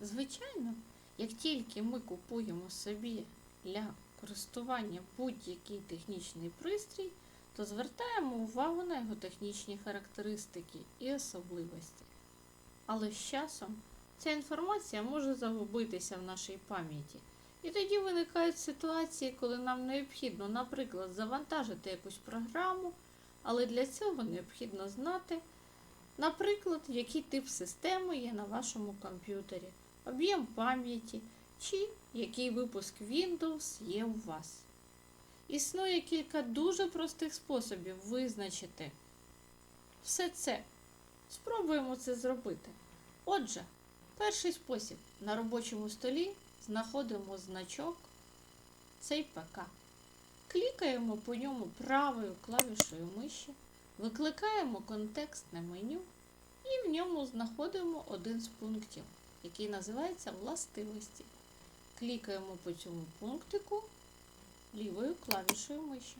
Звичайно, як тільки ми купуємо собі для користування будь-який технічний пристрій, то звертаємо увагу на його технічні характеристики і особливості. Але з часом ця інформація може загубитися в нашій пам'яті. І тоді виникають ситуації, коли нам необхідно, наприклад, завантажити якусь програму, але для цього необхідно знати, наприклад, який тип системи є на вашому комп'ютері, об'єм пам'яті чи який випуск Windows є у вас. Існує кілька дуже простих способів визначити все це. Спробуємо це зробити. Отже, перший спосіб на робочому столі знаходимо значок цей ПК. Клікаємо по ньому правою клавішою миші, викликаємо контекстне меню і в ньому знаходимо один з пунктів, який називається властивості. Клікаємо по цьому пунктику лівою клавішою миші.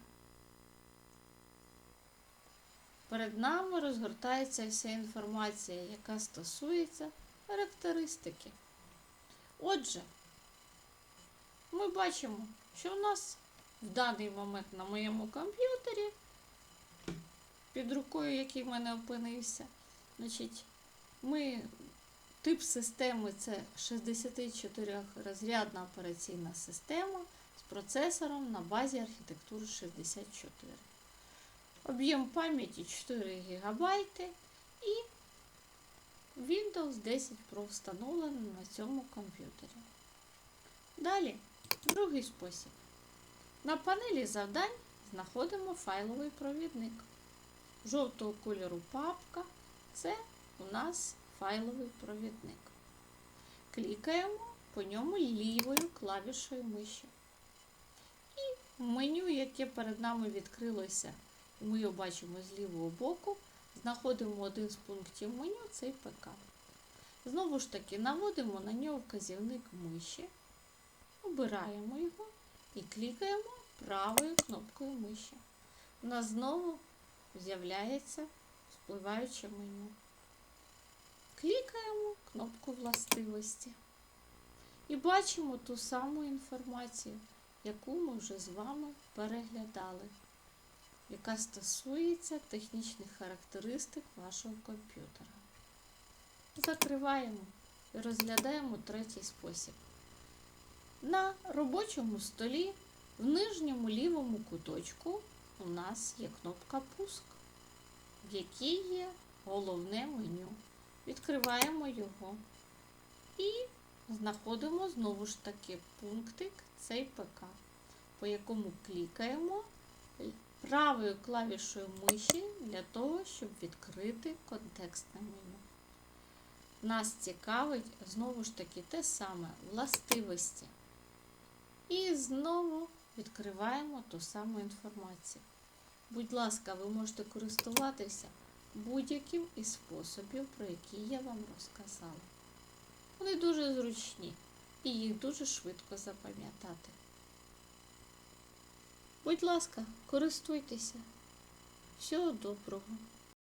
Перед нами розгортається вся інформація, яка стосується характеристики. Отже, ми бачимо, що у нас в даний момент на моєму комп'ютері, під рукою, який в мене опинився, значить, ми, тип системи це 64-розрядна операційна система з процесором на базі архітектури 64. Об'єм пам'яті 4 ГБ і Windows 10 Pro встановлено на цьому комп'ютері. Далі, другий спосіб. На панелі завдань знаходимо файловий провідник. Жовтого кольору папка це у нас файловий провідник. Клікаємо по ньому лівою клавішою миші. І меню, яке перед нами відкрилося, ми його бачимо з лівого боку, знаходимо один з пунктів меню цей ПК. Знову ж таки, наводимо на нього вказівник миші, обираємо його і клікаємо правою кнопкою миші. У нас знову з'являється спливаюче меню. Клікаємо кнопку властивості. І бачимо ту саму інформацію, яку ми вже з вами переглядали, яка стосується технічних характеристик вашого комп'ютера. Закриваємо і розглядаємо третій спосіб. На робочому столі в нижньому лівому куточку у нас є кнопка Пуск, в якій є головне меню. Відкриваємо його і знаходимо знову ж таки пунктик цей ПК, по якому клікаємо правою клавішою миші для того, щоб відкрити контекстне меню. Нас цікавить знову ж таки те саме властивості. І знову відкриваємо ту саму інформацію. Будь ласка, ви можете користуватися будь-яким із способів, про які я вам розказала. Вони дуже зручні і їх дуже швидко запам'ятати. Будь ласка, користуйтеся. Всього доброго!